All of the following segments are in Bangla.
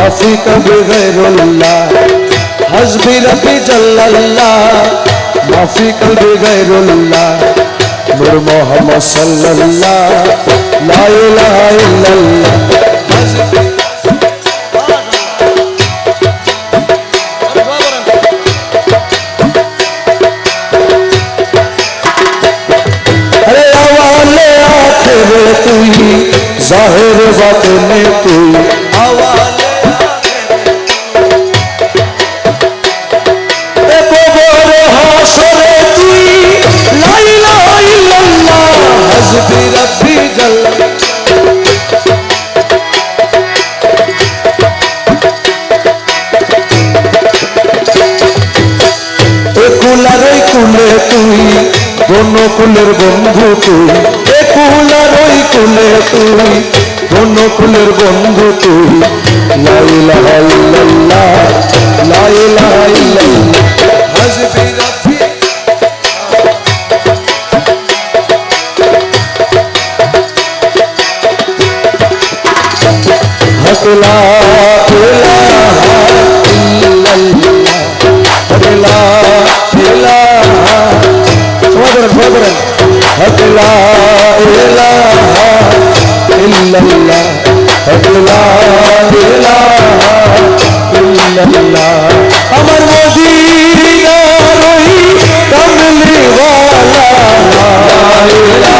माफी कभी गैरुल्ला हजबी रबी जल्ला माफी कभी गैरुल्ला नूर मोहम्मद सल्लल्ला ला इलाहा इल्लल्ला अरे आवाले आखिर तू ही जाहिर बात में तू आवाज কুলার, ওই কুলে তুই বন কুলের বন্ধু তুই। এ কুলার, ওই কুলে তুই বন কুলের বন্ধু তুই। লাইলা লাইলা লাইলা হাজবি লা ইলাহা ইল্লাল্লাহ তবে লা ইলাহা সবাই বলেন সবাই বলেন তবে লা ইলাহা ইল্লাল্লাহ তবে লা ইলাহা ইল্লাল্লাহ আমার মদিনা রহি কামলি ওয়ালা লা ইলাহা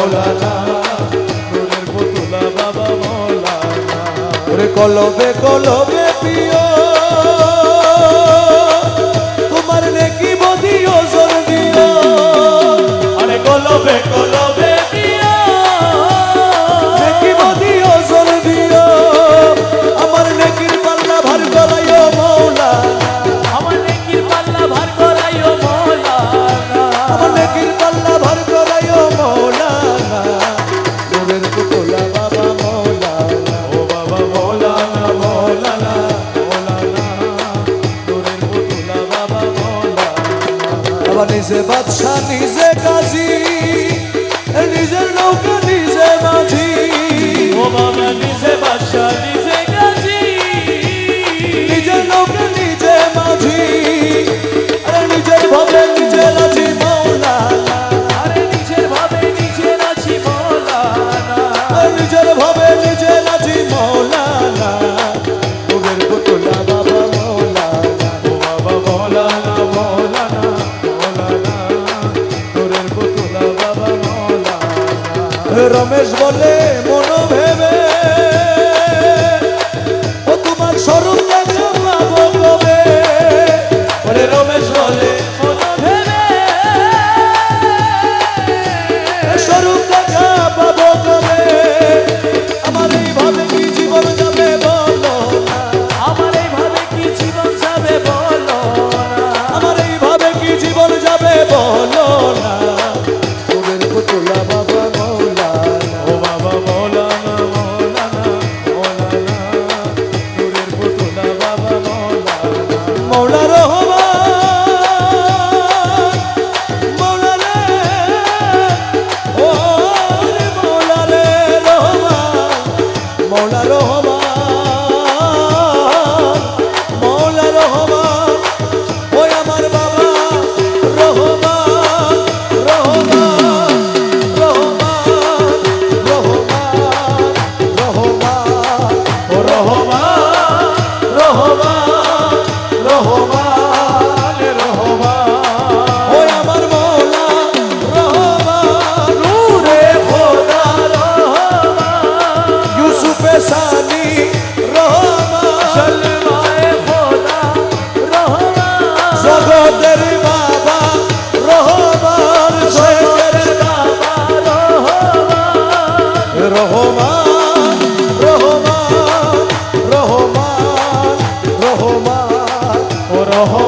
মৌলানা কলবে কলবে প্রিয় নিজে বাদশা নিজে কাজী নিজের নৌকা নিজে মাঝি। ও বাবা নিজে বাদশা নিজে কাজী। নিজের নৌকা নিজে মাঝি। আরে নিজের ভাবে নিজে রাজি মৌলা আরে নিজের ভাবে নিজে রাজি মৌলা নিজের ভাবে নিজে রাজি মৌলা রমেশ বলে মন ভেবে। ও তোমার স্বরূপ দেখা বলে রমেশ বলে স্বরূপ আমার কি জীবন বলো কি জীবন আমার কি জীবন না। তোদের ও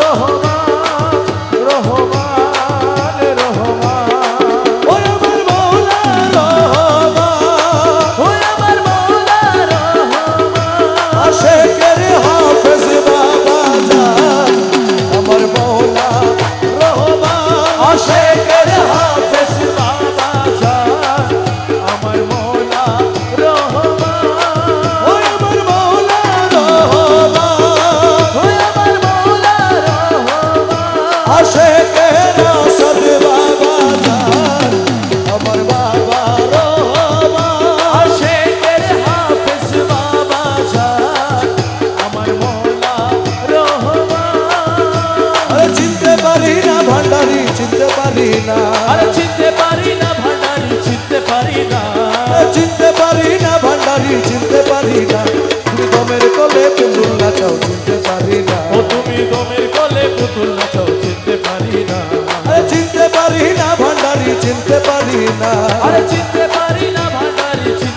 রহমান।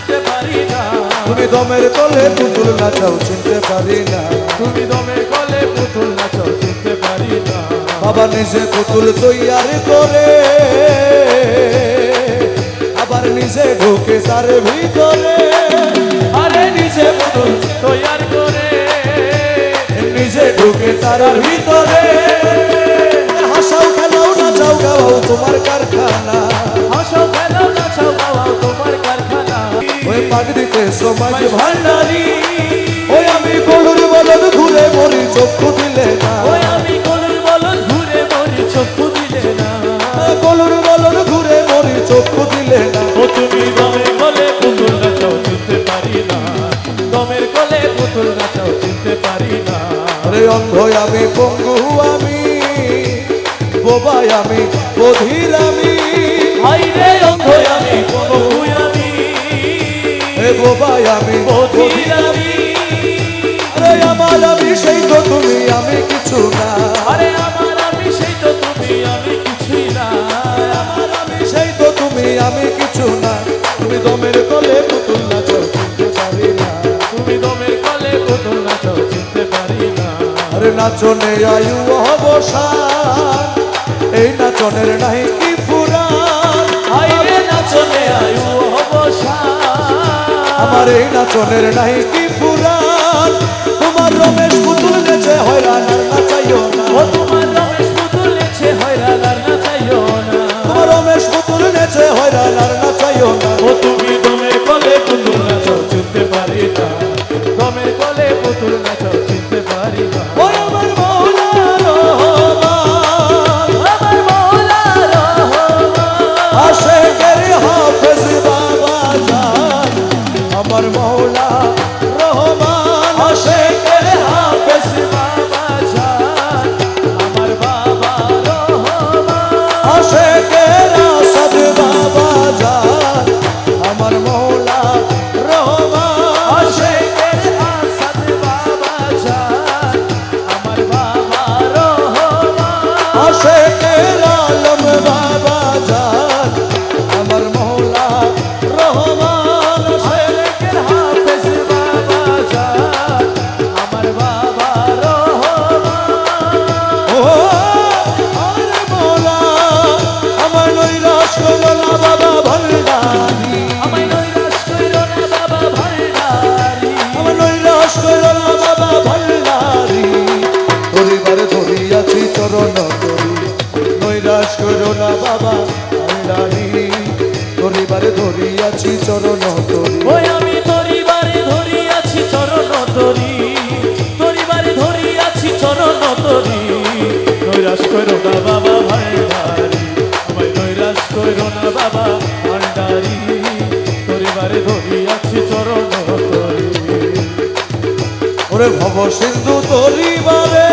চিনতে পারি না। তুমি দমের কলে পুতুল নাচাও চিনতে পারি না। তুমি দমের কলে পুতুল নাচাও চিনতে পারি না। বাবা নিজে পুতুল তৈয়ার করে আবার নিজে ঢুকে তার ভিতরে। আরে নিজে পুতুল তৈয়ার করে নিজে ঢুকে তার ভিতরে। হাসাও খেলাও নাচাও গাও তোমার কারখানা। হাসো খেলাও নাচাও গাওয়াও তোমার কারখানা। ওই পাক দিতে সমাজ ভান্ডারি। ওই আমি গরুর বলদ ঘুরে মরি চক্ষু দিলে না। ওই আমি গরুর বলদ ঘুরে মরি চক্ষু দিলে না। গরুর বলদ ঘুরে মরি চক্ষু দিলে না। ও তুমি দমের কলে পুতুল নাচাও চিনতে পারি না। দমের কলে পুতুল নাচাও চিনতে পারি না। আরে অন্ধ আমি পঙ্গু আমি বোবাই আমি বধির আমি। আইরে অন্ধ আমি আমি এ বোবাই আমি বধির আমি আরে আমার আমি সেই তো তুমি আমি কিছু না। আরে আমার আমি সেই তো তুমি আমি কিছুই না। আমার আমি সেই তো তুমি আমি কিছু না। তুমি দমের কলে পুতুল নাচো চিনতে পারি না। তুমি দমের কলে পুতুল নাচাও চিনতে পারি না। আরে নাচনে আয়ু অবসান এই নাচনের নাই কি ফুরান। আইরে নাচনে আয়ু অবসান। আমার এই নাচনের নাই কি পুরান তোমার রমেশ পুতুল নেচে হয়রান আর নাচাইও না। তোমার রমেশ পুতুল নেছে হয়রান আর নাচাইও না। তোমার রমেশ পুতুল নেচে হয়রান আর নাচাইও না। ও তুমি পরিবার ধরিয়াছি চরণ করি ওই আমি তরি বারে ধরি আছি চরণ তরি তরি বারে ধরি আছি চরণ তরি নৈরাশ করো না বাবা ভান্ডারি আমায় নৈরাশ করো না বাবা ভান্ডারি। তরি বারে ধরি আছি চরণ তরি ওরে ভব সিন্ধু তরিবারে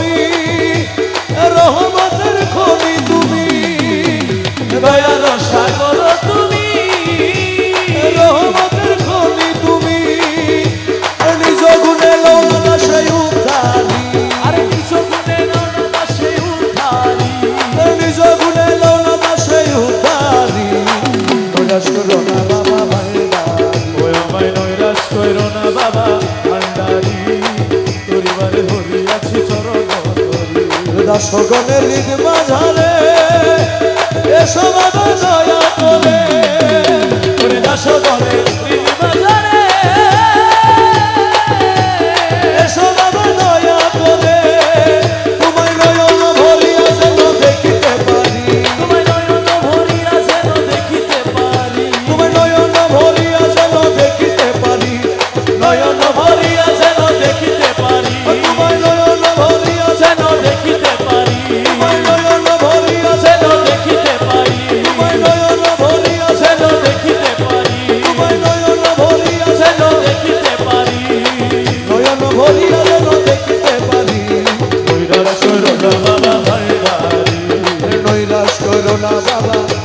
দয়ার সাগর তুমি। রহমতের খনি তুমি। নিজ গুণে লওনা সেই উদ্ধারি। আরে নিজ গুণে লওনা সেই উদ্ধারি। নিজ গুণে লওনা সেই উদ্ধারি। নৈরাশ করো না বাবা ভান্ডারি। ওই আমায় নৈরাশ করো না বাবা ভান্ডারি। তোরিবারে হরি আছি চরণ দাসগণের হৃদয় করো না বাবা।